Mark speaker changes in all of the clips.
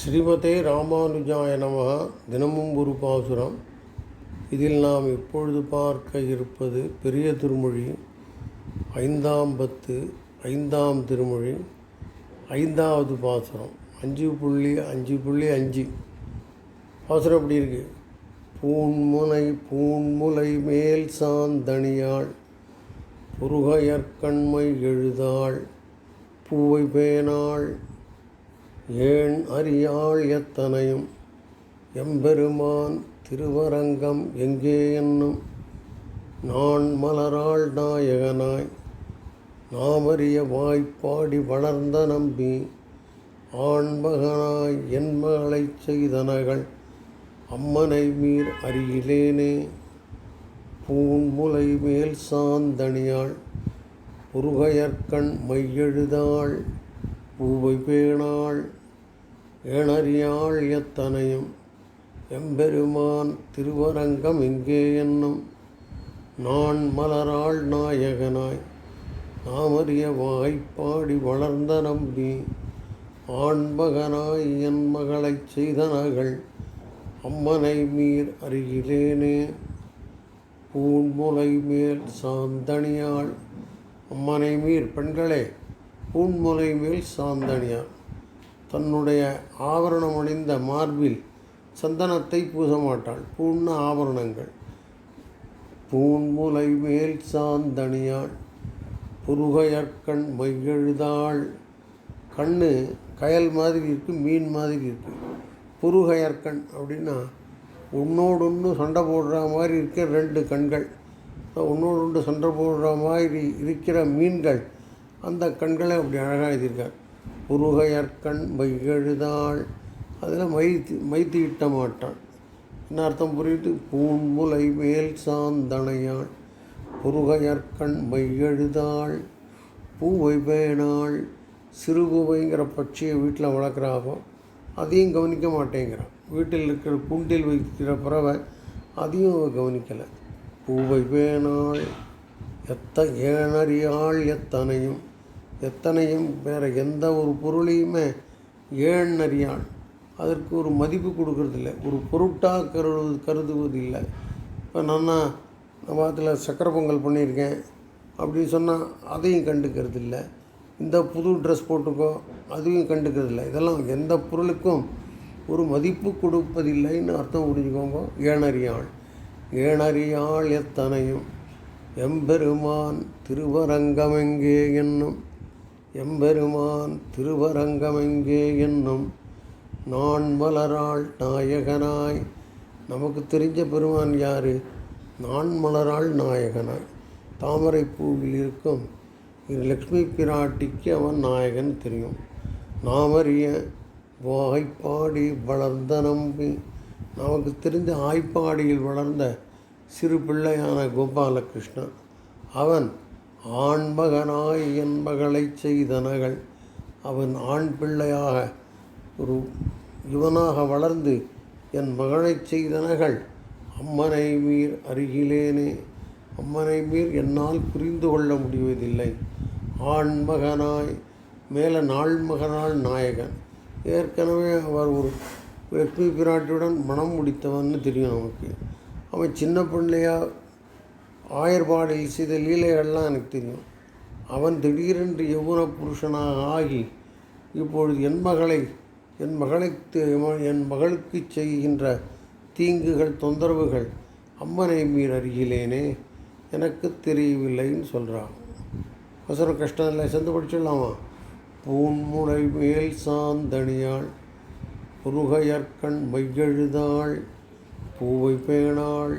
Speaker 1: ஸ்ரீமதே ராமானுஜாய நம தினமும் ஒரு பாசுரம். இதில் நாம் இப்பொழுது பார்க்க இருப்பது பெரிய திருமொழி ஐந்தாம் பத்து ஐந்தாம் திருமொழி ஐந்தாவது பாசுரம். அஞ்சு புள்ளி அஞ்சு புள்ளி அஞ்சு. பாசுரம் எப்படி இருக்கு? பூண்முனை பூன்முலை மேல் சாந்தணியாள் புருகையற்கண்மை எழுதாள் பூவை பேனாள் ஏன் அறியாள் எத்தனையும்? எம்பெருமான் திருவரங்கம் எங்கே என்னும்? நான் மலராள் நாயகனாய். நாமறிய வாய்ப்பாடி வளர்ந்த நம்பி ஆண்மகனாய் என் மகளைச் செய்தனகள் அம்மனை மீர் அறியிலேனே பூன்முலை மேல் சாந்தணியாள் புருகையற்கண் மையெழுதாள் பூவை பேணாள் ஏணறியாள் எத்தனையும்? எம்பெருமான் திருவரங்கம் இங்கே என்னும். நான் மலராள் நாயகனாய். நாமறிய வாய்ப்பாடி வளர்ந்த நம்பி. ஆண்மகனாய் என் மகளைச் செய்தனகள். அம்மனை மீர் அருகிலேனே. பூண்முலை மேல் சாந்தணியாள். அம்மனை மீர் பெண்களே பூண்முலை மேல் சாந்தணியாள். தன்னுடைய ஆபரணம் அணிந்த மார்பில் சந்தனத்தை பூச மாட்டாள் பூண்ண ஆபரணங்கள் பூன்முலை மேல் சாந்தணியாள். புருகையற்கண் மையெழுதாள். கண்ணு கயல் மாதிரி இருக்குது மீன் மாதிரி இருக்குது புருகையற்கண் அப்படின்னா உன்னோடொன்று ஒன்று சண்டை போடுற மாதிரி இருக்க ரெண்டு கண்கள். ஒன்றோடு ஒன்று சண்டை போடுற மாதிரி இருக்கிற மீன்கள் அந்த கண்களை அப்படி அழகாக எழுதியிருக்கார். புருகையற்கண் மையெழுதாள் அதில் மை மை தீட்ட மாட்டான் என்ன அர்த்தம் புரியுது? பூண்முலை மேல் சாந்தணையாள் புருகையற்கண் மையெழுதாள் பூவை பேணாள். சிறுகுவைங்கிற பட்சியை வீட்டில் வளர்க்குறாப்போ அதையும் கவனிக்க மாட்டேங்கிறான். வீட்டில் இருக்கிற குண்டில் வைக்கிற பறவை அதையும் அவ கவனிக்கலை. பூவை பேணாள். எத்த ஏனறியாள் எத்தனையும். எத்தனையும் வேறு எந்த ஒரு பொருளையுமே ஏனறியாள் அதற்கு ஒரு மதிப்பு கொடுக்கறதில்ல. ஒரு பொருட்டாக கருது கருதுவதில்லை. இப்போ நான் நம்ம அதில் சக்கரை பொங்கல் பண்ணியிருக்கேன் அப்படின்னு சொன்னால் அதையும் கண்டுக்கிறது இல்லை இந்த புது ட்ரெஸ் போட்டுக்கோ அதையும் கண்டுக்கிறது இல்லை இதெல்லாம் எந்த பொருளுக்கும் ஒரு மதிப்பு கொடுப்பதில்லைன்னு அர்த்தம் புரிஞ்சுக்கோங்க. ஏனறியாள் ஏனறியாள் எத்தனையும்? எம்பெருமான் திருவரங்கமெங்கே என்னும் எம்பெருமான் திருவரங்கமெங்கே என்னும் நான் மலராள் நாயகனாய். நமக்கு தெரிஞ்ச பெருமான் யார்? நான் மலராள் நாயகனாய். தாமரை பூவில் இருக்கும் இது லக்ஷ்மி பிராட்டிக்கு அவன் நாயகன் தெரியும். நாமறிய வாய்ப்பாடி வளர்ந்த நம்பி. நமக்கு தெரிந்த ஆய்ப்பாடியில் வளர்ந்த சிறு பிள்ளையான கோபாலகிருஷ்ணன். அவன் ஆண்மகனாய் என் மகளைச் செய்தனகள். அவன் ஆண் பிள்ளையாக ஒரு இவனாக வளர்ந்து என் மகளைச் செய்தனகள். அம்மனை மீர் அருகிலேனே. அம்மனை மீர் என்னால் புரிந்து கொள்ள முடிவதில்லை. ஆண்மகனாய் மேலே நாள்மகனாள் நாயகன். ஏற்கனவே அவர் ஒரு லட்சுமி பிராட்டியுடன் மனம் முடித்தவன்னு தெரியும் நமக்கு. அவன் சின்ன பிள்ளையாக ஆயர்பாடில் செய்த லீலைகள்லாம் எனக்கு தெரியும். அவன் திடீரென்று யவுன புருஷனாக ஆகி இப்பொழுது என் மகளை என் மகளை என் மகளுக்கு செய்கின்ற தீங்குகள் தொந்தரவுகள் அம்மனை மீன் அருகிலேனே? எனக்கு தெரியவில்லைன்னு சொல்கிறான் அவசரம் கஷ்டம் இல்லை சேர்ந்து படிச்சிடலாமா? பூன்முனை மேல் சாந்தணியாள் புருகையற்கண் மையெழுதாள் பூவை பேணாள்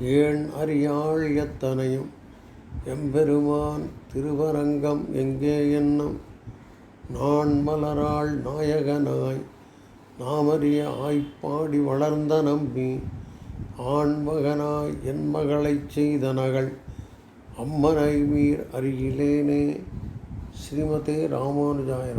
Speaker 1: ஏன் அறியாள் எத்தனையும்? எம்பெருமான் திருவரங்கம் எங்கே என்னும்? நான் மலராள் நாயகனாய் நாமறிய ஆய்ப்பாடி வளர்ந்த நம்பி ஆண்மகனாய் என் மகளைச் செய்தனகள் அம்மனை மீர் அருகிலேனே. ஸ்ரீமதே ராமானுஜாய